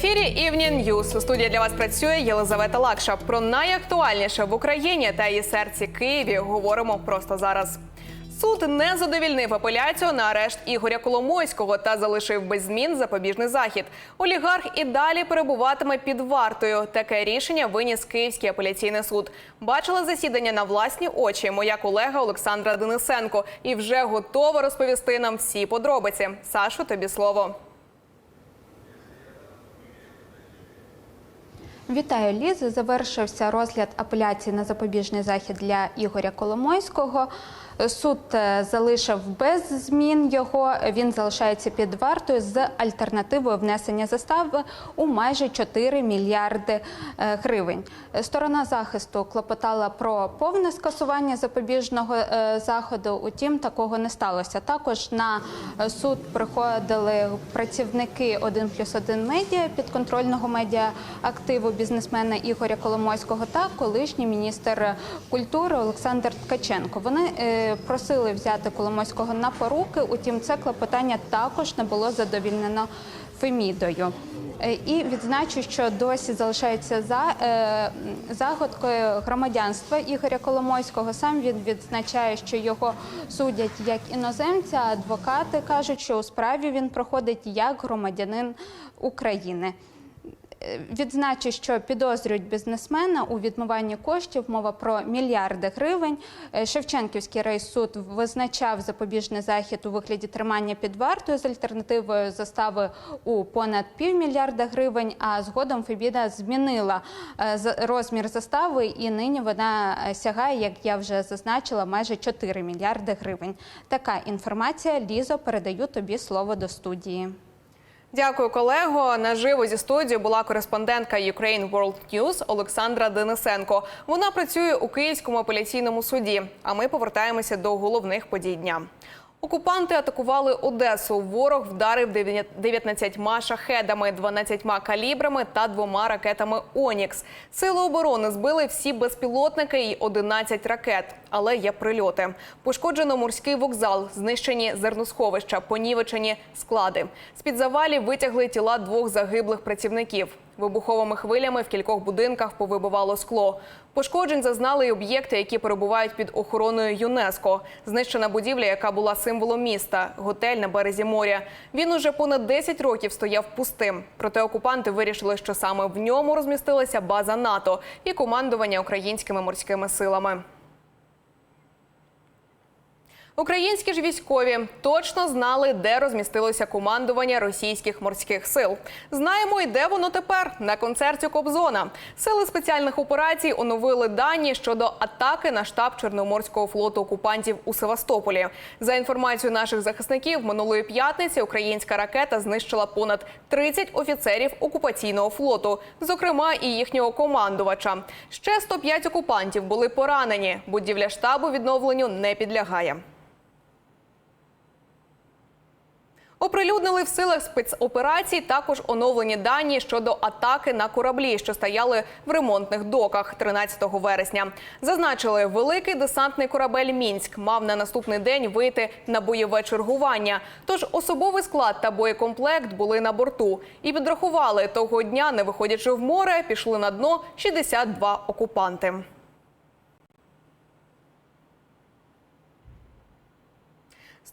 Ефірі Evening News. У студії для вас працює Єлизавета Лакша. Про найактуальніше в Україні та її серці Києві говоримо просто зараз. Суд не задовільнив апеляцію на арешт Ігоря Коломойського та залишив без змін запобіжний захід. Олігарх і далі перебуватиме під вартою. Таке рішення виніс Київський апеляційний суд. Бачила засідання на власні очі моя колега Олександра Денисенко і вже готова розповісти нам всі подробиці. Сашу, тобі слово. Вітаю, Ліз. Завершився розгляд апеляції на запобіжний захід для Ігоря Коломойського. Суд е, залишив без змін його. Він залишається під вартою з альтернативою внесення застави у майже 4 мільярди е, гривень. Сторона захисту клопотала про повне скасування запобіжного е, заходу. Утім, такого не сталося. Також на суд приходили працівники 1 плюс 1 медіа підконтрольного медіа активу бізнесмена Ігоря Коломойського та колишній міністр культури Олександр Ткаченко. Вони просили взяти Коломойського на поруки. Утім, це клопотання також не було задовільнено Фемідою. Е, І відзначу, що досі залишається за е, загадкою громадянства Ігоря Коломойського. Сам він відзначає, що його судять як іноземця. Адвокати кажуть, що у справі він проходить як громадянин України. Відзначу, що підозрюють бізнесмена у відмиванні коштів. Мова про мільярди гривень. Е, Шевченківський райсуд визначав запобіжний захід у вигляді тримання під вартою з альтернативою застави у понад півмільярда гривень. А згодом Фебіда змінила е, розмір застави, і нині вона е, сягає, як я вже зазначила, майже 4 мільярди гривень. Така інформація. Лізо, передаю тобі слово до студії. Дякую, колего. Наживо зі студії була кореспондентка Ukraine World News Олександра Денисенко. Вона працює у Київському апеляційному суді. А ми повертаємося до головних подій дня. Окупанти атакували Одесу. Ворог вдарив 19 шахедами, 12 калібрами та двома ракетами Онікс. Сили оборони збили всі безпілотники і 11 ракет, але є прильоти. Пошкоджено морський вокзал, знищені зерносховища, понівечені склади. З під завалів витягли тіла двох загиблих працівників. Вибуховими хвилями в кількох будинках повибивало скло. Пошкоджень зазнали й об'єкти, які перебувають під охороною ЮНЕСКО. Знищена будівля, яка була символом міста, готель на березі моря. Він уже понад 10 років стояв пустим. Проте окупанти вирішили, що саме в ньому розмістилася база НАТО і командування українськими морськими силами. Українські ж військові точно знали, де розмістилося командування російських морських сил. Знаємо і де воно тепер на концерті Кобзона. Сили спеціальних операцій оновили дані щодо атаки на штаб Чорноморського флоту окупантів у Севастополі. За інформацією наших захисників, минулої п'ятниці українська ракета знищила понад 30 офіцерів окупаційного флоту, зокрема і їхнього командувача. Ще 105 окупантів були поранені. Будівля штабу відновленню не підлягає. Оприлюднили в силах спецоперацій також оновлені дані щодо атаки на кораблі, що стояли в ремонтних доках 13 вересня. Зазначили, великий десантний корабель Мінськ мав на наступний день вийти на бойове чергування. Тож особовий склад та боєкомплект були на борту і підрахували того дня, не виходячи в море, пішли на дно 62 окупанти.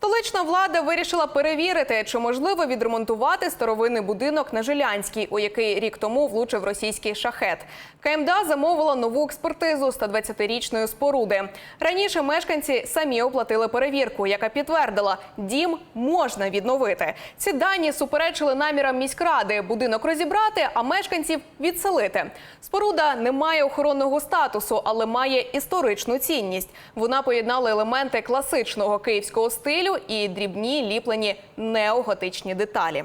Столична влада вирішила перевірити, чи можливо відремонтувати старовинний будинок на Жилянській, у який рік тому влучив російський шахет. КМДА замовила нову експертизу 120-річної споруди. Раніше мешканці самі оплатили перевірку, яка підтвердила, дім можна відновити. Ці дані суперечили намірам міськради будинок розібрати, а мешканців відселити. Споруда не має охоронного статусу, але має історичну цінність. Вона поєднала елементи класичного київського стилю і дрібні ліплені неоготичні деталі.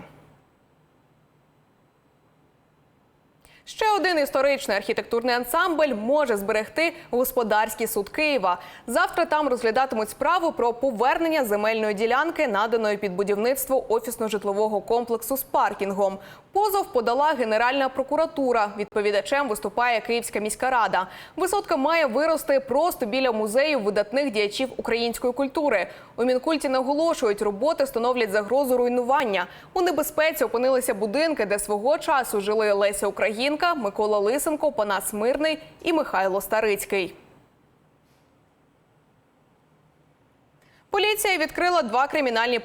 Ще один історичний архітектурний ансамбль може зберегти господарський суд Києва. Завтра там розглядатимуть справу про повернення земельної ділянки, наданої під будівництво офісно-житлового комплексу з паркінгом. Позов подала Генеральна прокуратура. Відповідачем виступає Київська міська рада. Висотка має вирости просто біля музею видатних діячів української культури. У Мінкульті наголошують, роботи становлять загрозу руйнування. У небезпеці опинилися будинки, де свого часу жили Леся Українка, Микола Лисенко, Панас Мирний і Михайло Старицький. Поліція відкрила два кримінальні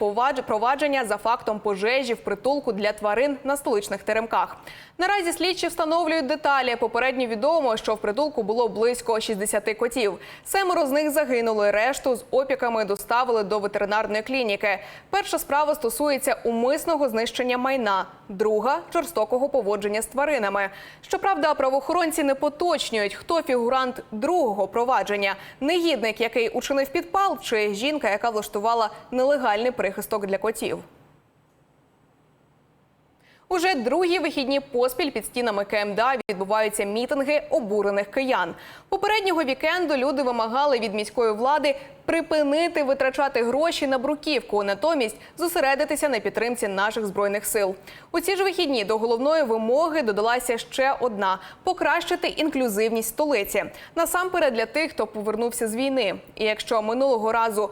провадження за фактом пожежі в притулку для тварин на столичних теремках. Наразі слідчі встановлюють деталі. Попередньо відомо, що в притулку було близько 60 котів. Семеро з них загинули. Решту з опіками доставили до ветеринарної клініки. Перша справа стосується умисного знищення майна, друга жорстокого поводження з тваринами. Щоправда, правоохоронці не поточнюють, хто фігурант другого провадження: негідник, який учинив підпал, чи жінка, яка влаштувала нелегальний прихисток для котів. Уже другі вихідні поспіль під стінами КМДА відбуваються мітинги обурених киян. Попереднього вікенду люди вимагали від міської влади припинити витрачати гроші на бруківку, натомість зосередитися на підтримці наших збройних сил. У ці ж вихідні до головної вимоги додалася ще одна покращити інклюзивність столиці. Насамперед для тих, хто повернувся з війни. І якщо минулого разу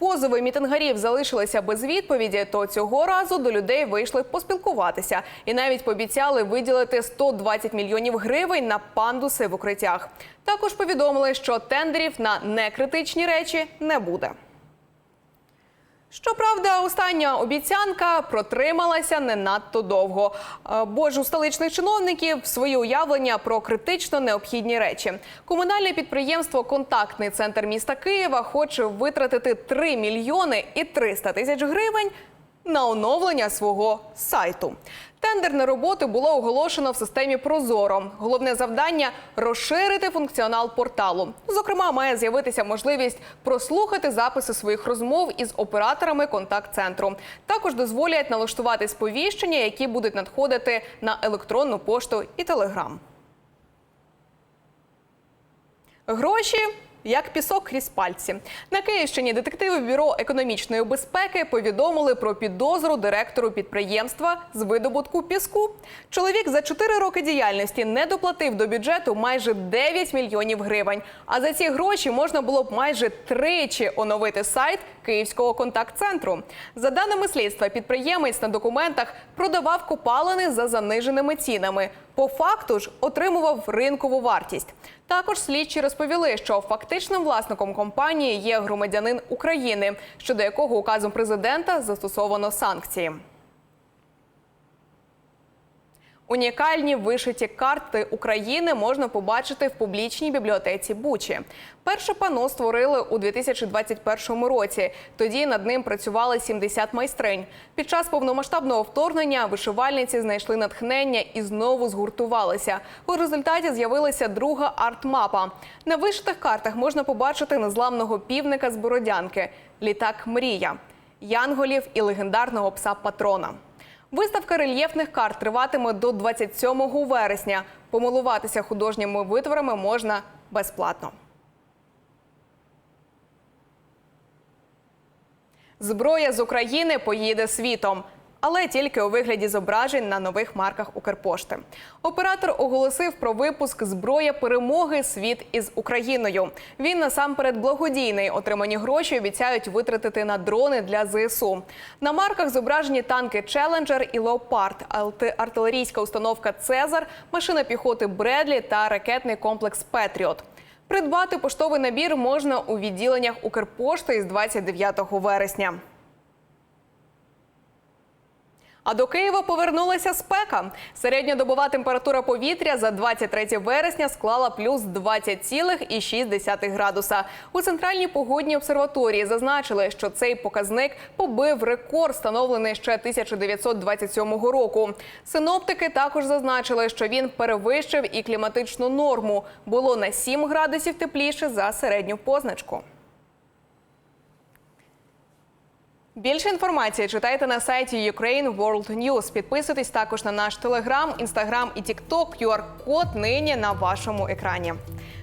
Позови мітингарів залишилися без відповіді, то цього разу до людей вийшли поспілкуватися і навіть пообіцяли виділити 120 мільйонів гривень на пандуси в укриттях. Також повідомили, що тендерів на некритичні речі не буде. Щоправда, остання обіцянка протрималася не надто довго, Е, бо ж у столичних чиновників свої уявлення про критично необхідні речі. Комунальне підприємство Контактний центр міста Києва хоче витратити 3 мільйони і 300 тисяч гривень на оновлення свого сайту. Тендер на роботи було оголошено в системі Прозоро. Головне завдання розширити функціонал порталу. Зокрема, має з'явитися можливість прослухати записи своїх розмов із операторами контакт-центру. Також дозволять налаштувати сповіщення, які будуть надходити на електронну пошту і телеграм. Гроші. Як пісок крізь пальці на Київщині детективи бюро економічної безпеки повідомили про підозру директору підприємства з видобутку піску. Чоловік за 4 роки діяльності не доплатив до бюджету майже 9 мільйонів гривень. А за ці гроші можна було б майже тричі оновити сайт Київського контакт-центру. За даними слідства, підприємець на документах продавав копалини за заниженими цінами. По факту ж отримував ринкову вартість. Також слідчі розповіли, що фактичним власником компанії є громадянин України, щодо якого указом президента застосовано санкції. Унікальні вишиті карти України можна побачити в публічній бібліотеці Бучі. Перше пано створили у 2021 році. Тоді над ним працювали 70 майстринь. Під час повномасштабного вторгнення вишивальниці знайшли натхнення і знову згуртувалися. У результаті з'явилася друга арт-мапа. На вишитих картах можна побачити незламного півника з Бородянки, літак Мрія, янголів і легендарного пса Патрона. Виставка рельєфних карт триватиме до 27 вересня. Помилуватися художніми витворами можна безплатно. Зброя з України поїде світом. Але тільки у вигляді зображень на нових марках Укрпошти. Оператор оголосив про випуск зброя перемоги світ із Україною. Він насамперед благодійний. Отримані гроші обіцяють витратити на дрони для ЗСУ. На марках зображені танки Челенджер і Леопард, арти- артилерійська установка Цезар, машина піхоти Бредлі та ракетний комплекс Петріот. Придбати поштовий набір можна у відділеннях Укрпошти із 29 вересня. А до Києва повернулася спека. Середньодобова температура повітря за 23 вересня склала плюс 20,6 градуса. У центральній погодній обсерваторії зазначили, що цей показник побив рекорд, встановлений ще 1927 року. Синоптики також зазначили, що він перевищив і кліматичну норму. Було на 7 градусів тепліше за середню позначку. Більше інформації читайте на сайті Ukraine World News. Підписуйтесь також на наш телеграм, інстаграм і тікток. QR-код нині на вашому екрані.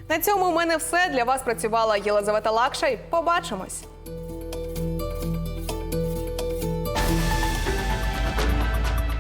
На цьому у мене все для вас працювала Єлизавета Лакшай. Побачимось.